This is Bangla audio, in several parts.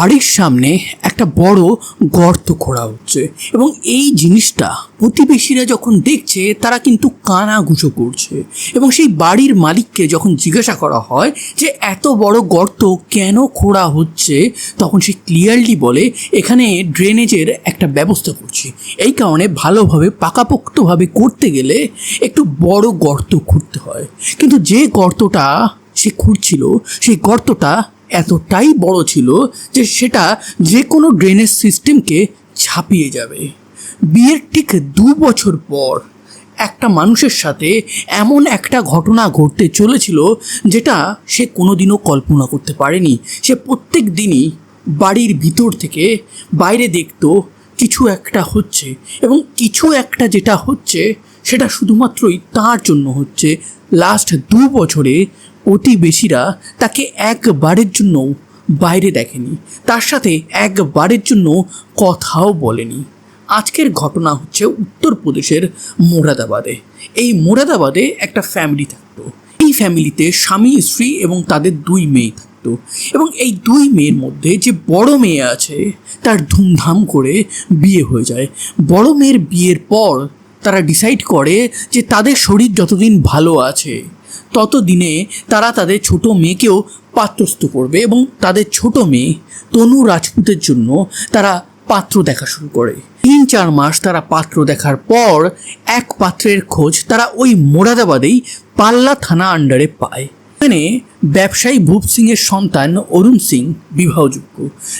বাড়ির সামনে একটা বড় গর্ত খোঁড়া হচ্ছে এবং এই জিনিসটা প্রতিবেশীরা যখন দেখছে, তারা কিন্তু কানা কানাঘুষো করছে এবং সেই বাড়ির মালিককে যখন জিজ্ঞাসা করা হয় যে এত বড় গর্ত কেন খোঁড়া হচ্ছে, তখন সে ক্লিয়ারলি বলে, এখানে ড্রেনেজের একটা ব্যবস্থা করছি। এই কারণে ভালোভাবে, পাকাপোক্তভাবে করতে গেলে একটু বড় গর্ত খুঁড়তে হয়। কিন্তু যে গর্তটা সে খুঁড়ছিল, সেই গর্তটা এতটাই বড় ছিল যে সেটা যে কোনো ড্রেনেজ সিস্টেমকে ছাপিয়ে যাবে। বিয়ের ঠিক দু বছর পর একটা মানুষের সাথে এমন একটা ঘটনা ঘটতে চলেছিল যেটা সে কোনোদিনও কল্পনা করতে পারেনি। সে প্রত্যেক দিনই বাড়ির ভিতর থেকে বাইরে দেখতো কিছু একটা হচ্ছে এবং কিছু একটা যেটা হচ্ছে সেটা শুধুমাত্রই তার জন্য হচ্ছে। লাস্ট দু বছরে প্রতিবেশীরা তাকে একবারের জন্য বাইরে দেখেনি। তার সাথে একবারের জন্য কথাও বলেনি। আজকের ঘটনা হচ্ছে উত্তরপ্রদেশের মোরাদাবাদে। এই মোরাদাবাদে একটা ফ্যামিলি থাকতো। এই ফ্যামিলিতে স্বামী, স্ত্রী এবং তাদের দুই মেয়ে থাকতো। এবং এই দুই মেয়ের মধ্যে যে বড় মেয়ে আছে, তার ধুমধাম করে বিয়ে হয়ে যায়। বড় মেয়ের বিয়ের পর তারা ডিসাইড করে যে তাদের শরীর যতদিন ভালো আছে ততদিনে তারা তাদের ছোট মেয়েকেও পাত্রস্থ করবে এবং তাদের ছোট মেয়ে তনু রাজপুতের জন্য তারা পাত্র দেখা শুরু করে। তিন চার মাস তারা পাত্র দেখার পর এক পাত্রের খোঁজ তারা ওই মোরাদাবাদেই পাল্লা থানা আন্ডারে পায়। এখানে ব্যবসায়ী ভূপ সিংয়ের সন্তান অরুণ সিং বিবাহযোগ্য।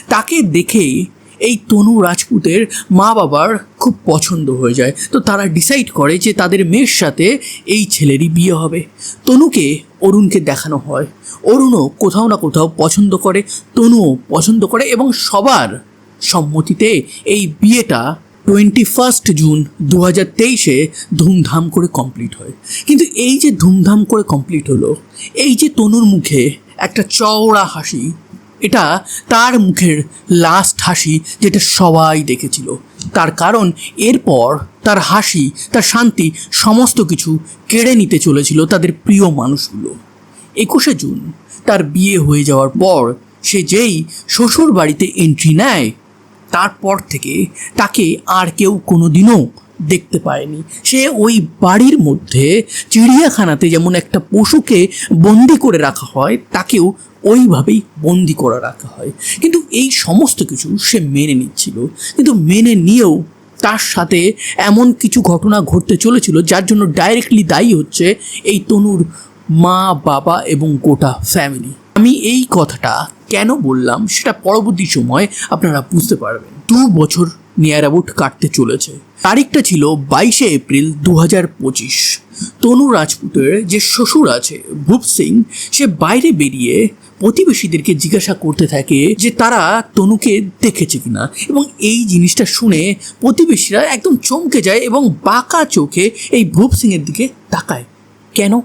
তাকে দেখেই এই তনু রাজপুতের মা বাবার খুব পছন্দ হয়ে যায়। তো তারা ডিসাইড করে যে তাদের মেয়ের সাথে এই ছেলেরই বিয়ে হবে। তনুকে অরুণকে দেখানো হয়। অরুণও কোথাও না কোথাও পছন্দ করে, তনুও পছন্দ করে এবং সবার সম্মতিতে এই বিয়েটা টোয়েন্টি ফার্স্ট জুন দু হাজার তেইশে ধুমধাম করে কমপ্লিট হয়। কিন্তু এই যে ধুমধাম করে কমপ্লিট হলো, এই যে তনুর মুখে একটা চওড়া হাসি এটা তার মুখের লাস্ট হাসি যেটা সবাই দেখেছিল। তার কারণ এরপর তার হাসি, তার শান্তি সমস্ত কিছু কেড়ে নিতে চলেছিল তাদের প্রিয় মানুষগুলো। একুশে জুন, তার বিয়ে হয়ে যাওয়ার পর সে যেই শ্বশুর বাড়িতে এন্ট্রি নেয়, তারপর থেকে তাকে আর কেউ কোনোদিনও দেখতে পায়নি। সে ওই বাড়ির মধ্যে চিড়িয়াখানাতে যেমন একটা পশুকে বন্দি করে রাখা হয়, তাকেও ওইভাবেই বন্দি করে রাখা হয়। কিন্তু এই সমস্ত কিছু সে মেনে নিচ্ছিল। কিন্তু মেনে নিয়েও তার সাথে এমন কিছু ঘটনা ঘটতে চলেছিল, যার জন্য ডাইরেক্টলি দায়ী হচ্ছে এই তনুর মা, বাবা এবং গোটা ফ্যামিলি আমি এই কথাটা কেন বললাম, সেটা পরবর্তী সময় আপনারা বুঝতে পারবেন। দু বছর নিয়ার অ্যাবাউট কাটতে চলেছে। তারিখটা ছিল বাইশে এপ্রিল দু হাজার পঁচিশ। তনু রাজপুতের যে শ্বশুর আছে, ভূপ সিং, সে বাইরে বেরিয়ে প্রতিবেশীদেরকে জিজ্ঞাসা করতে থাকে যে তারা তনুকে দেখেছে কিনা। এবং এই জিনিসটা শুনে প্রতিবেশীরা একদম চমকে যায় এবং বাঁকা চোখে এই ভূপ সিংয়ের দিকে তাকায়। কেন?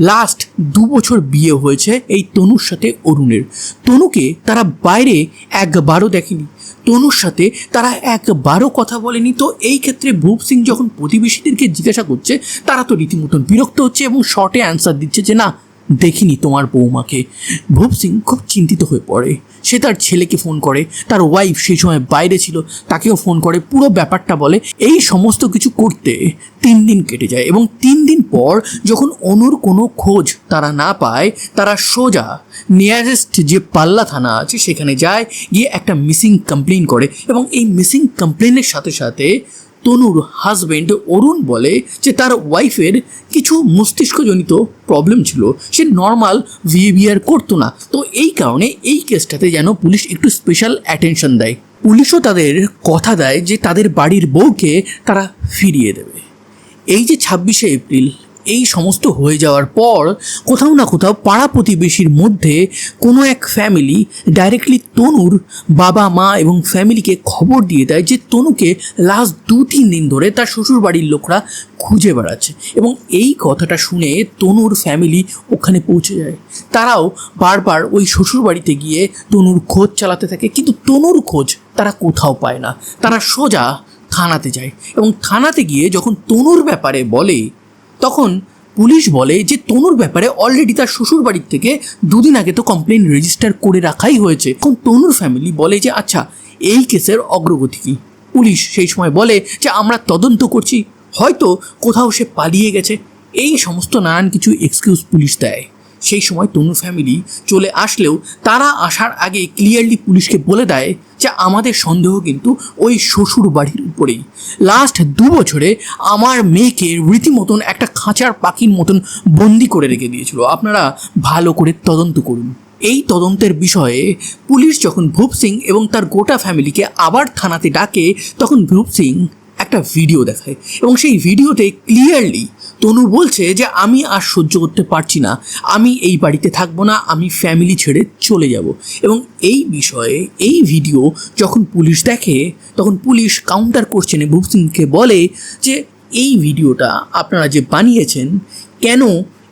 লাস্ট দু বছর বিয়ে হয়েছে এই তনুর সাথে অরুণের। তনুকে তারা বাইরে একবারও দেখেনি। তনুর সাথে তারা একবারও কথা বলেনি। তো এই ক্ষেত্রে ভূপ সিং যখন প্রতিবেশীদেরকে জিজ্ঞাসা করছে, তারা তো রীতিমতন বিরক্ত হচ্ছে এবং শর্টে অ্যান্সার দিচ্ছে যে না দেখিনি তোমার বৌমাকে ভূপ সিং খুব চিন্তিত হয়ে পড়ে। সে তার ছেলেকে ফোন করে, তার ওয়াইফ সেই সময় বাইরে ছিল, তাকেও ফোন করে, পুরো ব্যাপারটা বলে এই সমস্ত কিছু করতে। তিন দিন কেটে যায় এবং তিন দিন পর যখন অনুর কোনো খোঁজ তারা না পায়, তারা সোজা নিয়ারেস্ট যে পাল্লা থানা আছে সেখানে যায়, গিয়ে একটা মিসিং কমপ্লেন করে এবং এই মিসিং কমপ্লেনের সাথে সাথে তনুর হাজবেন্ড অরুণ বলে যে তার ওয়াইফের কিছু মস্তিষ্কজনিত প্রবলেম ছিল। সে নর্মাল বিহেভিয়ার করতো না। তো এই কারণে এই কেসটাতে যেন পুলিশ একটু স্পেশাল অ্যাটেনশন দেয়। পুলিশও তাদের কথা দেয় যে তাদের বাড়ির বউকে তারা ফিরিয়ে দেবে। এই যে ছাব্বিশে এপ্রিল, এই সমস্ত হয়ে যাওয়ার পর কোথাও না কোথাও পাড়া প্রতিবেশীর মধ্যে কোনো এক ফ্যামিলি ডাইরেক্টলি তনুর বাবা, মা এবং ফ্যামিলিকে খবর দিয়ে দেয় যে তনুকে লাস্ট দু তিন দিন ধরে তার শ্বশুর বাড়ির লোকরা খুঁজে বেড়াচ্ছে এবং এই কথাটা শুনে তনুর ফ্যামিলি ওখানে পৌঁছে যায়। তারাও বারবার ওই শ্বশুর বাড়িতে গিয়ে তনুর খোঁজ চালাতে থাকে, কিন্তু তনুর খোঁজ তারা কোথাও পায় না। তারা সোজা থানাতে যায় এবং থানাতে গিয়ে যখন তনুর ব্যাপারে বলে, তখন পুলিশ বলে যে তনুর ব্যাপারে অলরেডি তার শ্বশুর বাড়ির থেকে দুদিন আগে তো কমপ্লেন রেজিস্টার করে রাখাই হয়েছে। এখন তনুর ফ্যামিলি বলে যে আচ্ছা এই কেসের অগ্রগতি কি? পুলিশ সেই সময় বলে যে, আমরা তদন্ত করছি। হয়তো কোথাও সে পালিয়ে গেছে। এই সমস্ত নানান কিছু এক্সকিউজ পুলিশ দেয়। সেই সময় তনু ফ্যামিলি চলে আসলেও তারা আসার আগে ক্লিয়ারলি পুলিশকে বলে দেয় যে আমাদের সন্দেহ কিন্তু ওই শ্বশুর বাড়ির উপরেই। লাস্ট দু বছরে আমার মেয়েকে রীতিমতন একটা খাঁচার পাখির মতন বন্দি করে রেখে দিয়েছিল। আপনারা ভালো করে তদন্ত করুন। এই তদন্তের বিষয়ে পুলিশ যখন ভূপ সিং এবং তার গোটা ফ্যামিলিকে আবার থানাতে ডাকে, তখন ভূপ সিং একটা ভিডিও দেখায় এবং সেই ভিডিওতে ক্লিয়ারলি তনু বলছে যে, আমি আর সহ্য করতে পারছি না। আমি এই বাড়িতে থাকব না। আমি ফ্যামিলি ছেড়ে চলে যাব। এবং এই বিষয়ে, এই ভিডিও যখন পুলিশ দেখে, তখন পুলিশ কাউন্টার করছেন ভূপ সিংকে বলে যে, এই ভিডিওটা আপনারা যে বানিয়েছেন, কেন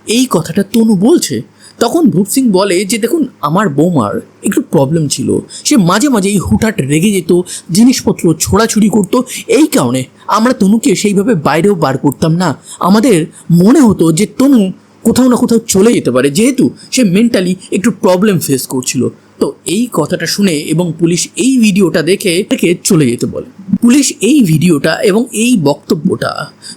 এই কথাটা তনু বলছে? তখন ভূপ সিং বলে যে, দেখুন, আমার বৌমার একটু প্রবলেম ছিল। সে মাঝে মাঝে এই হুটহাট রেগে যেত, জিনিসপত্র ছোড়াছুড়ি করতো। এই কারণে আমরা তনুকে সেইভাবে বাইরেও বার করতাম না। আমাদের মনে হতো যে, তনু কোথাও না কোথাও চলে যেতে পারে। যেহেতু সে মেন্টালি একটু প্রবলেম ফেস করছিল। তো এই কথাটা শুনে এবং পুলিশ এই ভিডিওটা দেখে তাকে চলে যেতে বলে। পুলিশ এই ভিডিওটা এবং এই বক্তব্যটা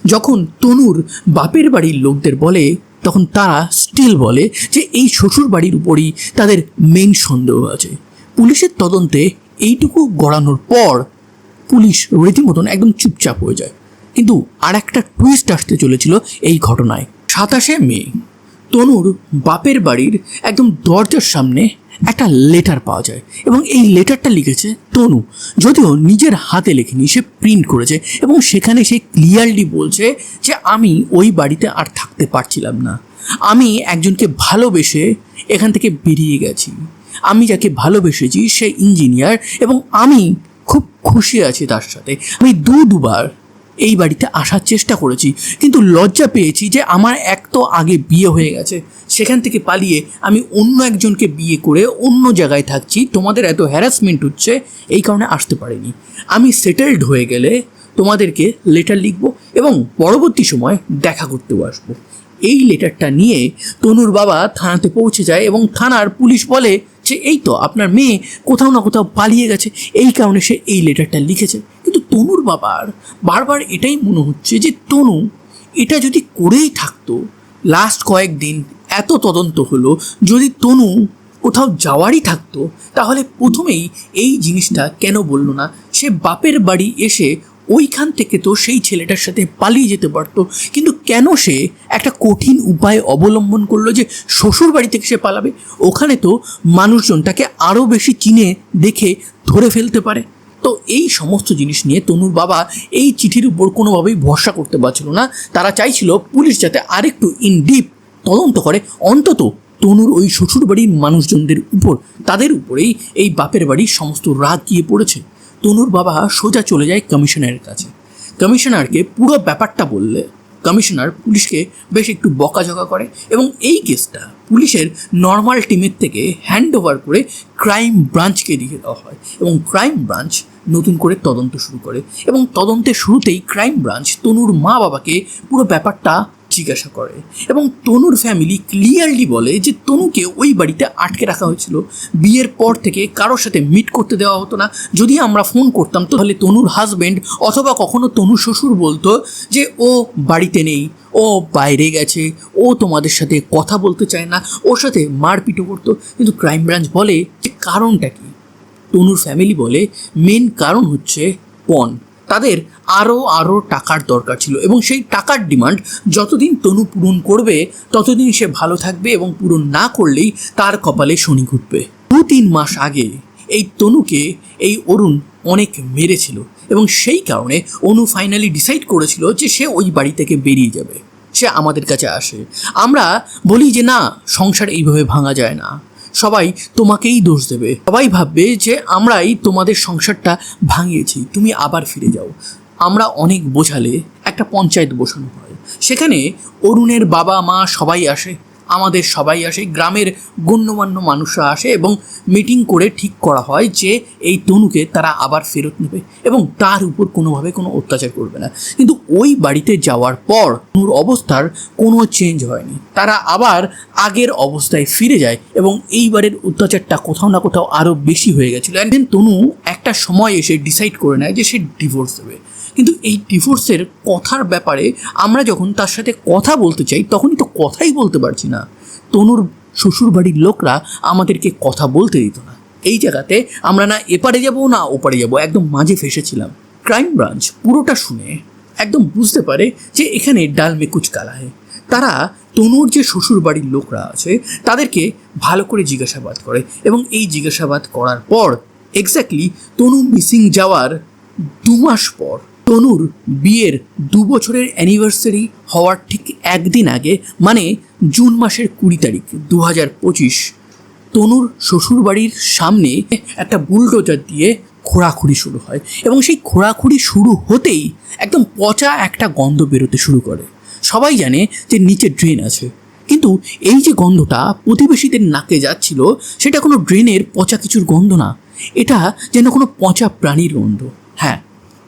যখন তনুর বাপের বাড়ির লোকদের বলে তখন তারা স্টিল বলে যে এই শ্বশুর বাড়ির উপরই তাদের মেন সন্দেহ আছে। পুলিশের তদন্তে এইটুকু গড়ানোর পর পুলিশ রীতিমতন একদম চুপচাপ হয়ে যায়। কিন্তু আর একটা টুইস্ট আসতে চলেছিল এই ঘটনায়, সাতাশে মে। তনুর বাপের বাড়ির একদম দরজার সামনে একটা লেটার পাওয়া যায় এবং এই লেটারটা লিখেছে তনু। যদিও নিজের হাতে লেখেনি, সে প্রিন্ট করেছে এবং সেখানে সে ক্লিয়ারলি বলছে যে আমি ওই বাড়িতে আর থাকতে পারছিলাম না। আমি একজনকে ভালোবেসে এখান থেকে বেরিয়ে গেছি। আমি যাকে ভালোবেসেছি সে ইঞ্জিনিয়ার এবং আমি খুব খুশি আছি তার সাথে। আমি দু দুবার এই বাড়িতে আসার চেষ্টা করেছি, কিন্তু লজ্জা পেয়েছি যে আমার এক তো আগে বিয়ে হয়ে গেছে। সেখান থেকে পালিয়ে আমি অন্য একজনকে বিয়ে করে অন্য জায়গায় থাকছি। তোমাদের এত হ্যারাসমেন্ট হচ্ছে, এই কারণে আসতে পারিনি। আমি সেটেলড হয়ে গেলে তোমাদেরকে লেটার লিখব এবং পরবর্তী সময় দেখা করতেও আসব। এই লেটারটা নিয়ে তনুর বাবা থানাতে পৌঁছে যায় এবং থানার পুলিশ বলে যে এই তো আপনার মেয়ে কোথাও না কোথাও পালিয়ে গেছে। এই কারণে সে এই লেটারটা লিখেছে। কিন্তু তনুর বাবার বারবার এটাই মনে হচ্ছে যে, তনু, এটা যদি করেই থাকতো লাস্ট কয়েকদিন এত তদন্ত হলো, যদি তনু কোথাও যাওয়ারই থাকতো, তাহলে প্রথমেই এই জিনিসটা কেন বলল না? সে বাপের বাড়ি এসে ওইখান থেকে তো সেই ছেলেটার সাথে পালিয়ে যেতে পারতো। কিন্তু কেন সে একটা কঠিন উপায় অবলম্বন করল যে শ্বশুর বাড়ি থেকে সে পালাবে? ওখানে তো মানুষজন তাকে আরও বেশি চিনে, দেখে, ধরে ফেলতে পারে। তো এই সমস্ত জিনিস নিয়ে তনুর বাবা এই চিঠির উপর কোনোভাবেই ভরসা করতে পারছিল না। তারা চাইছিল পুলিশ যাতে আরেকটু ইন ডিপ তদন্ত করে। অন্তত তনুর ওই শ্বশুর বাড়ির মানুষজনদের উপর, তাদের উপরেই এই বাপের বাড়ির সমস্ত রাগ গিয়ে পড়েছে। তনুর বাবা সোজা চলে যায় কমিশনারের কাছে। কমিশনারকে পুরো ব্যাপারটা বললে কমিশনার পুলিশকে বেশ একটু বকাঝকা করে এবং এই কেসটা পুলিশের নর্মাল টিমের থেকে হ্যান্ড ওভার করে ক্রাইম ব্রাঞ্চকে দিয়ে দেওয়া হয় এবং ক্রাইম ব্রাঞ্চ নতুন করে তদন্ত শুরু করে এবং তদন্তের শুরুতেই ক্রাইম ব্রাঞ্চ তনুর মা বাবাকে পুরো ব্যাপারটা জিজ্ঞাসা করে। এবং তনুর ফ্যামিলি ক্লিয়ারলি বলে যে, তনুকে ওই বাড়িতে আটকে রাখা হয়েছিল। বিয়ের পর থেকে কারোর সাথে মিট করতে দেওয়া হতো না। যদি আমরা ফোন করতাম, তাহলে তনুর হাজবেন্ড অথবা কখনো তনু শ্বশুর বলতো যে, ও বাড়িতে নেই, ও বাইরে গেছে, ও তোমাদের সাথে কথা বলতে চায় না, ওর সাথে মারপিটও করতো। কিন্তু ক্রাইম ব্রাঞ্চ বলে যে, কারণটা কি? তনুর ফ্যামিলি বলে মেন কারণ হচ্ছে পণ। তাদের আরও আরও টাকার দরকার ছিল এবং সেই টাকার ডিমান্ড যতদিন তনু পূরণ করবে ততদিন সে ভালো থাকবে এবং পূরণ না করলেই তার কপালে শনি ঘুরবে। দু তিন মাস আগে এই তনুকে এই অরুণ অনেক মেরেছিল এবং সেই কারণে অনু ফাইনালি ডিসাইড করেছিল যে সে ওই বাড়ি থেকে বেরিয়ে যাবে। সে আমাদের কাছে আসে। আমরা বলি যে, না, সংসার এইভাবে ভাঙা যায় না। সবাই তোমাকেই দোষ দেবে। সবাই ভাববে যে আমরাই তোমাদের সংসারটা ভাঙিয়েছি, তুমি আবার ফিরে যাও। আমরা অনেক বোঝালে একটা পঞ্চায়েত বসানো হয়। সেখানে অরুণের বাবা মা সবাই আসে। আমাদের সবাই আসে, গ্রামের গণ্যমান্য মানুষরা আসে এবং মিটিং করে ঠিক করা হয় যে এই তনুকে তারা আবার ফেরত নেবে এবং তার উপর কোনোভাবে কোনো অত্যাচার করবে না। কিন্তু ওই বাড়িতে যাওয়ার পর তনুর অবস্থার কোনো চেঞ্জ হয়নি। তারা আবার আগের অবস্থায় ফিরে যায় এবং এইবারের অত্যাচারটা কোথাও না কোথাও আরও বেশি হয়ে গেছিল। একদিন তনু একটা সময় এসে ডিসাইড করে নেয় যে সে ডিভোর্স দেবে। কিন্তু এই ডিভোর্সের কথার ব্যাপারে আমরা যখন তার সাথে কথা বলতে চাই, তখনই তো কথাই বলতে পারছি না। তনুর শ্বশুরবাড়ির লোকরা আমাদেরকে কথা বলতে দিত না। এই জায়গাতে আমরা না এপারে যাব, না ওপারে যাব, একদম মাঝে ফেসেছিলাম। ক্রাইম ব্রাঞ্চ পুরোটা শুনে একদম বুঝতে পারে যে এখানে ডাল মে কুচ কালা है তারা তনুর যে শ্বশুরবাড়ির লোকরা আছে, তাদেরকে ভালো করে জিজ্ঞাসাবাদ করে এবং এই জিজ্ঞাসাবাদ করার পর এক্স্যাক্টলি তনু মিসিং যাওয়ার দু মাস পর তনুর বিয়ের দু বছরের অ্যানিভার্সারি হওয়ার ঠিক একদিন আগে মানে জুন মাসের কুড়ি তারিখ দু হাজার পঁচিশ, তনুর শ্বশুরবাড়ির সামনে একটা বুলডোজার দিয়ে খোঁড়াখুড়ি শুরু হয় এবং সেই খোঁড়াখুড়ি শুরু হতেই একদম পচা একটা গন্ধ বেরোতে শুরু করে। সবাই জানে যে নিচে ড্রেন আছে। কিন্তু এই যে গন্ধটা প্রতিবেশীদের নাকে যাচ্ছিল, সেটা কোনো ড্রেনের পচা কিছুর গন্ধ না। এটা যেন কোনো পচা প্রাণীর গন্ধ। হ্যাঁ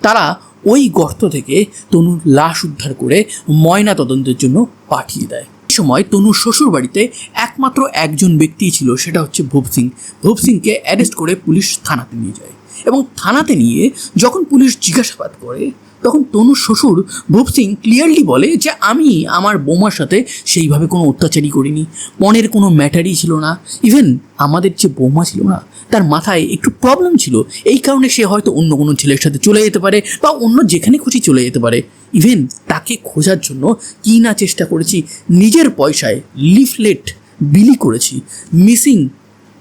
তারা ওই গর্ত থেকে তনুর লাশ উদ্ধার করে ময়না তদন্তের জন্য পাঠিয়ে দেয়। সময় তনুর শ্বশুর বাড়িতে একমাত্র একজন ব্যক্তি ছিল, সেটা হচ্ছে ভূপ সিং। ভূপ সিংকে অ্যারেস্ট করে পুলিশ থানাতে নিয়ে যায়। এবং থানাতে নিয়ে যখন পুলিশ জিজ্ঞাসাবাদ করে, তখন তনুর শ্বশুর ভূপ সিং ক্লিয়ারলি বলে যে, আমি আমার বৌমার সাথে সেইভাবে কোনো অত্যাচারই করিনি। মনের কোনো ম্যাটারই ছিল না। ইভেন আমাদের যে বৌমা ছিল না, তার মাথায় একটু প্রবলেম ছিল। এই কারণে সে হয়তো অন্য কোনো ছেলের সাথে চলে যেতে পারে বা অন্য যেখানে খুশি চলে যেতে পারে। ইভেন তাকে খোঁজার জন্য কী না চেষ্টা করেছি, নিজের পয়সায় লিফলেট বিলি করেছি। মিসিং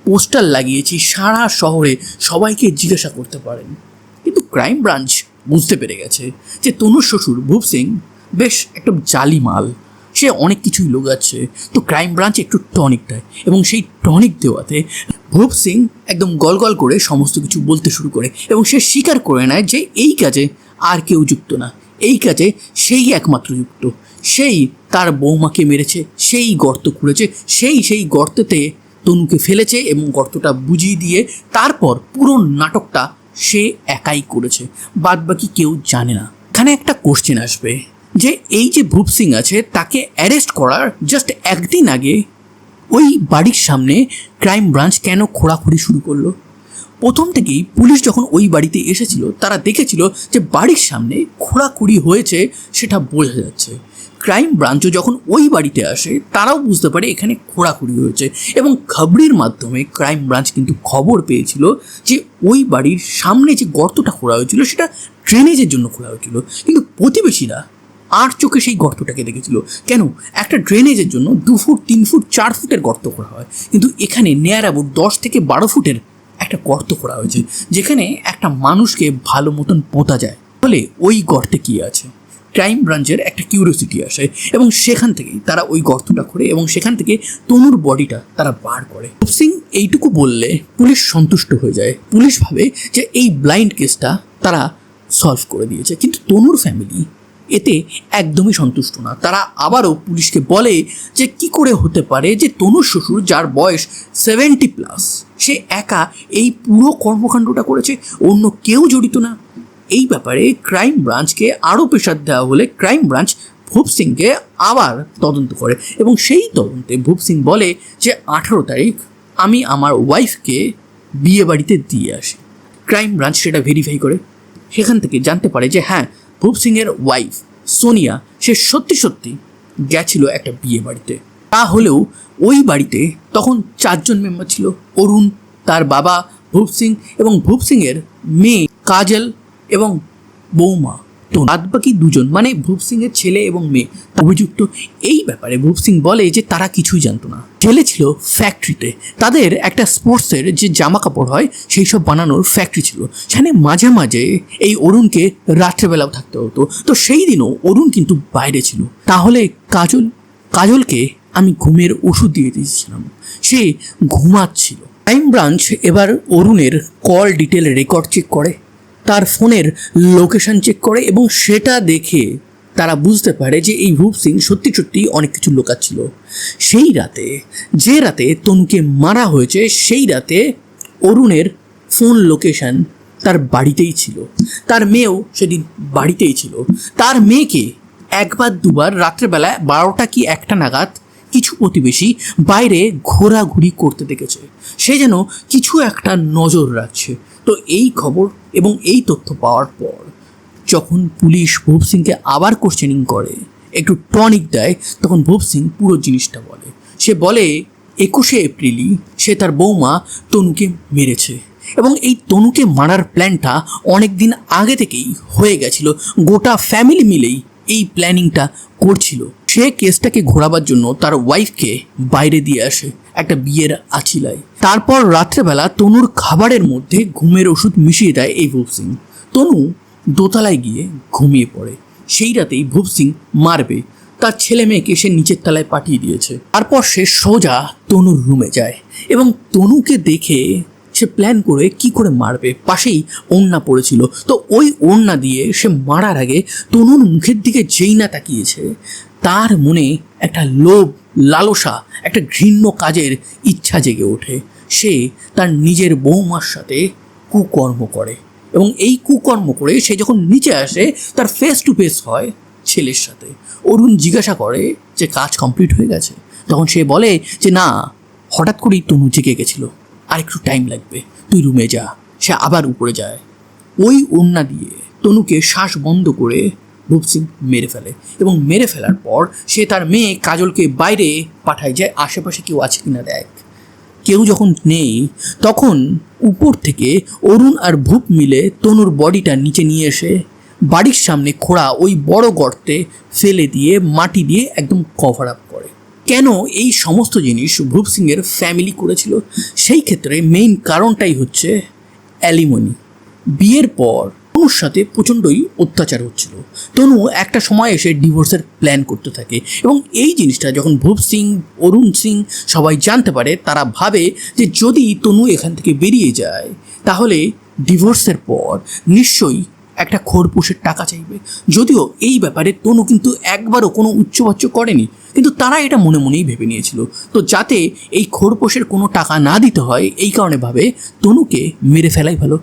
পোস্টার লাগিয়েছি সারা শহরে সবাইকে জিজ্ঞাসা করতে পারেন। কিন্তু ক্রাইম ব্রাঞ্চ বুঝতে পেরে গেছে যে তনুর শ্বশুর ভূপ সিং বেশ একটা জালি মাল। সে অনেক কিছুই লোগাচ্ছে। তো ক্রাইম ব্রাঞ্চ একটু টনিক দেয় এবং সেই টনিক দেওয়াতে ভূপ সিং একদম গল গল করে সমস্ত কিছু বলতে শুরু করে এবং সে স্বীকার করে নেয় যে এই কাজে আর কেউ যুক্ত না। এই কাজে সেই একমাত্র যুক্ত। সেই তার বৌমাকে মেরেছে, সেই গর্ত খুঁড়েছে, সেই সেই গর্তেতে তনুকে ফেলেছে এবং গর্তটা বুঝিয়ে দিয়ে তারপর পুরো নাটকটা সে একাই করেছে। বাদ বাকি কেউ জানে না। এখানে একটা কোশ্চেন আসবে, যে এই যে ভূপ সিং আছে, তাকে অ্যারেস্ট করার জাস্ট একদিন আগে ওই বাড়ির সামনে ক্রাইম ব্রাঞ্চ কেন খোঁড়াখুড়ি শুরু করল? প্রথম থেকেই পুলিশ যখন ওই বাড়িতে এসেছিল, তারা দেখেছিল যে বাড়ির সামনে খোঁড়াখুড়ি হয়েছে, সেটা বোঝা যাচ্ছে। ক্রাইম ব্রাঞ্চও যখন ওই বাড়িতে আসে, তারাও বুঝতে পারে এখানে খোঁড়াখুড়ি হয়েছে এবং খবরের মাধ্যমে ক্রাইম ব্রাঞ্চ কিন্তু খবর পেয়েছিল যে ওই বাড়ির সামনে যে গর্তটা খোঁড়া হয়েছিল, সেটা ড্রেনেজের জন্য খোঁড়া হয়েছিল। কিন্তু প্রতিবেশীরা আর চোখে সেই গর্তটাকে দেখেছিল। কেন? একটা ড্রেনেজের জন্য দু ফুট, তিন ফুট, চার ফুটের গর্ত করা হয়। কিন্তু এখানে নেয়ার অ্যাবাউট দশ থেকে বারো ফুটের একটা গর্ত করা হয়েছে, যেখানে একটা মানুষকে ভালো মতন পোতা যায়। ফলে ওই গর্তে কি আছে? ক্রাইম ব্রাঞ্চের একটা কিউরিওসিটি আসে এবং সেখান থেকেই তারা ওই গর্তটা করে এবং সেখান থেকে তনুর বডিটা তারা বার করে। সিং এইটুকু বললে পুলিশ সন্তুষ্ট হয়ে যায়। পুলিশ ভাবে যে এই ব্লাইন্ড কেসটা তারা সলভ করে দিয়েছে। কিন্তু তনুর ফ্যামিলি এতে একদমই সন্তুষ্ট না। তারা আবারও পুলিশকে বলে যে কি করে হতে পারে যে তনুর শ্বশুর যার বয়স সেভেন্টি প্লাস সে একা এই পুরো কর্মকাণ্ডটা করেছে, অন্য কেউ জড়িত না। এই ব্যাপারে ক্রাইম ব্রাঞ্চকে আরও প্রেশার দেওয়া হলে ক্রাইম ব্রাঞ্চ ভূপ সিংকে আবার তদন্ত করে এবং সেই তদন্তে ভূপ সিং বলে যে আঠারো তারিখ আমি আমার ওয়াইফকে বিয়ে বাড়িতে দিয়ে আসি। ক্রাইম ব্রাঞ্চ সেটা ভেরিফাই করে। সেখান থেকে জানতে পারে যে হ্যাঁ ভূপ সিংয়ের ওয়াইফ সোনিয়া, সে সত্যি সত্যি গেছিল একটা বিয়ে বাড়িতে। তা হলেও ওই বাড়িতে তখন চারজন মেম্বার ছিল, অরুণ, তার বাবা ভূপ সিং এবং ভূপ সিংয়ের মেয়ে কাজল এবং বৌমা, তো বাদ বাকি দুজন মানে ভূপ সিংয়ের ছেলে এবং মেয়ে অভিযুক্ত। এই ব্যাপারে ভূপ সিং বলে যে তারা কিছুই জানতো না। ছেলে ছিল ফ্যাক্টরিতে তাদের একটা স্পোর্টসের যে জামা কাপড় হয়, সেই সব বানানোর ফ্যাক্টরি ছিল। সেখানে মাঝে মাঝে এই অরুণকে রাত্রেবেলাও থাকতে হতো। তো সেই দিনও অরুণ কিন্তু বাইরে ছিল। তাহলে কাজল, কাজলকে আমি ঘুমের ওষুধ দিয়ে দিয়েছিলাম। সে ঘুমাচ্ছিল। ক্রাইম ব্রাঞ্চ এবার অরুণের কল ডিটেল রেকর্ড চেক করে। তার ফোনের লোকেশন চেক করে এবং সেটা দেখে তারা বুঝতে পারে যে এই রূপ সিং সত্যি সত্যি অনেক কিছু লোকাচ্ছিল। সেই রাতে, যে রাতে তনুকে মারা হয়েছে, সেই রাতে অরুণের ফোন লোকেশন তার বাড়িতেই ছিল। তার মেয়েও সেদিন বাড়িতেই ছিল। তার মেয়েকে একবার দুবার রাত্রেবেলায় বারোটা কি একটা নাগাদ কিছু প্রতিবেশী বাইরে ঘোরাঘুরি করতে দেখেছে। সে যেন কিছু একটা নজর রাখছে। তো এই খবর এবং এই তথ্য পাওয়ার পর যখন পুলিশ ভূপ সিংকে আবার কোশ্চেনিং করে, একটু টনিক দেয়, তখন ভূপ সিং পুরো জিনিসটা বলে। সে বলে, একুশে এপ্রিলই সে তার বৌমা তনুকে মেরেছে এবং এই তনুকে মারার প্ল্যানটা অনেক দিন আগে থেকেই হয়ে গেছিল। গোটা ফ্যামিলি মিলেই এই প্ল্যানিংটা করছিল। সে কেসটাকে ঘোরাবার জন্য তার ওয়াইফকে বাইরে দিয়ে আসে একটা বিয়ের আছিলায় তারপর রাত্রেবেলা তনুর খাবারের মধ্যে ঘুমের ওষুধ মিশিয়ে দেয় এই ভূপ সিং। তনু দোতলায় গিয়ে ঘুমিয়ে পড়ে। সেই রাতেই ভূপ সিং মারবে। তার ছেলে মেয়েকে সে নিচের তলায় পাঠিয়ে দিয়েছে। তারপর সে সোজা তনুর রুমে যায় এবং তনুকে দেখে সে প্ল্যান করে কি করে মারবে। পাশেই ওড়না পড়েছিল। তো ওই ওড়না দিয়ে সে মারার আগে তনুর মুখের দিকে যেই না তাকিয়েছে তার মনে একটা লোভ, লালসা, একটা ঘৃণ্য কাজের ইচ্ছা জেগে ওঠে। সে তার নিজের বৌমার সাথে কুকর্ম করে এবং এই কুকর্ম করে সে যখন নিচে আসে, তার ফেস টু ফেস হয় ছেলের সাথে। অরুণ জিজ্ঞাসা করে যে কাজ কমপ্লিট হয়ে গেছে? তখন সে বলে যে, না, হঠাৎ করেই তনু জেগে গেছিল। আর একটু টাইম লাগবে। তুই রুমে যা। সে আবার উপরে যায়। ওই ওড়না দিয়ে তনুকে শ্বাস বন্ধ করে রূপ সিং মেরে ফেলে এবং মেরে ফেলার পর সে তার মেয়ে কাজলকে বাইরে পাঠায় যায় আশেপাশে কেউ আছে কিনা দেখ। কেউ যখন নেই, তখন উপর থেকে অরুণ আর ভূপ মিলে তনুর বডিটা নিচে নিয়ে এসে বাড়ির সামনে খোঁড়া ওই বড় গর্তে ফেলে দিয়ে মাটি দিয়ে একদম কভার আপ করে। কেন এই সমস্ত জিনিস ভূপ সিংয়ের ফ্যামিলি করেছিল? সেই ক্ষেত্রে মেইন কারণটাই হচ্ছে অ্যালিমনি বিয়ের পর তনুর সাথে প্রচণ্ডই অত্যাচার হচ্ছিল। তনু একটা সময় এসে ডিভোর্সের প্ল্যান করতে থাকে এবং এই জিনিসটা যখন ভূপ সিং, অরুণ সিং সবাই জানতে পারে, তারা ভাবে যে যদি তনু এখান থেকে বেরিয়ে যায়, তাহলে ডিভোর্সের পর নিশ্চয়ই একটা খোরপোশের টাকা চাইবে। যদিও এই ব্যাপারে তনু কিন্তু একবারও কোনো উচ্চবাচ্য করেনি, কিন্তু তারা এটা মনে মনেই ভেবে নিয়েছিল। তো যাতে এই খোরপোশের কোনো টাকা না দিতে হয়, এই কারণে ভাবে তনুকে মেরে ফেলাই ভালো।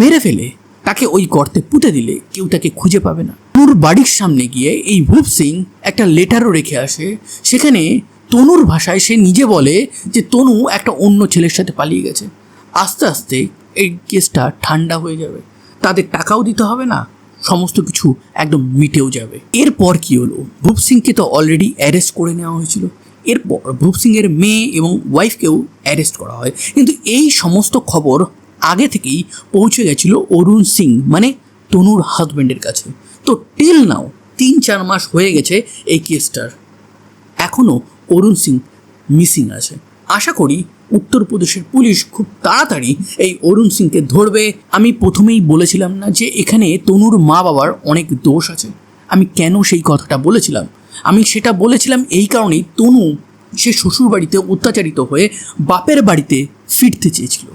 মেরে ফেলে তাকে ওই গর্তে পুঁতে দিলে কেউ তাকে খুঁজে পাবে না। তনুর বাড়ির সামনে গিয়ে এই ভূপ সিং একটা লেটারও রেখে আসে। সেখানে তনুর ভাষায় সে নিজে বলে যে, তনু একটা অন্য ছেলের সাথে পালিয়ে গেছে। আস্তে আস্তে এই কেসটা ঠান্ডা হয়ে যাবে। তাদের টাকাও দিতে হবে না, সমস্ত কিছু একদম মিটেও যাবে। এরপর কি হলো? ভূপ সিংকে তো অলরেডি অ্যারেস্ট করে নেওয়া হয়েছিল। এরপর ভূপ সিংয়ের মেয়ে এবং ওয়াইফকেও অ্যারেস্ট করা হয়। কিন্তু এই সমস্ত খবর আগে থেকেই পৌঁছে গেছিল অরুণ সিং মানে তনুর হাজব্যান্ডের কাছে। তো টিল নাও তিন চার মাস হয়ে গেছে এই কেসটার এখনও অরুণ সিং মিসিং আছে। আশা করি উত্তরপ্রদেশের পুলিশ খুব তাড়াতাড়ি এই অরুণ সিংকে ধরবে। আমি প্রথমেই বলেছিলাম না যে এখানে তনুর মা বাবার অনেক দোষ আছে। আমি কেন সেই কথাটা বলেছিলাম? আমি সেটা বলেছিলাম এই কারণেই তনু সে শ্বশুর বাড়িতে অত্যাচারিত হয়ে বাপের বাড়িতে ফিরতে চেয়েছিল।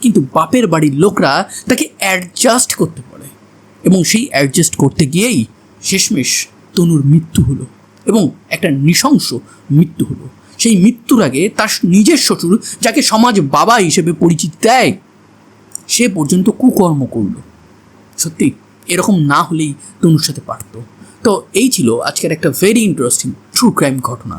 কিন্তু বাপের বাড়ির লোকরা তাকে অ্যাডজাস্ট করতে পারে এবং সেই অ্যাডজাস্ট করতে গিয়েই শেষমেশ তনুর মৃত্যু হলো এবং একটা নৃশংস মৃত্যু হলো। সেই মৃত্যুর আগে তার নিজের শ্বশুর, যাকে সমাজ বাবা হিসেবে পরিচিত দেয়, সে পর্যন্ত কুকর্ম করল। সত্যি, এরকম না হলেই তনুর সাথে পারত। তো এই ছিল আজকের একটা ভেরি ইন্টারেস্টিং ট্রু ক্রাইম ঘটনা।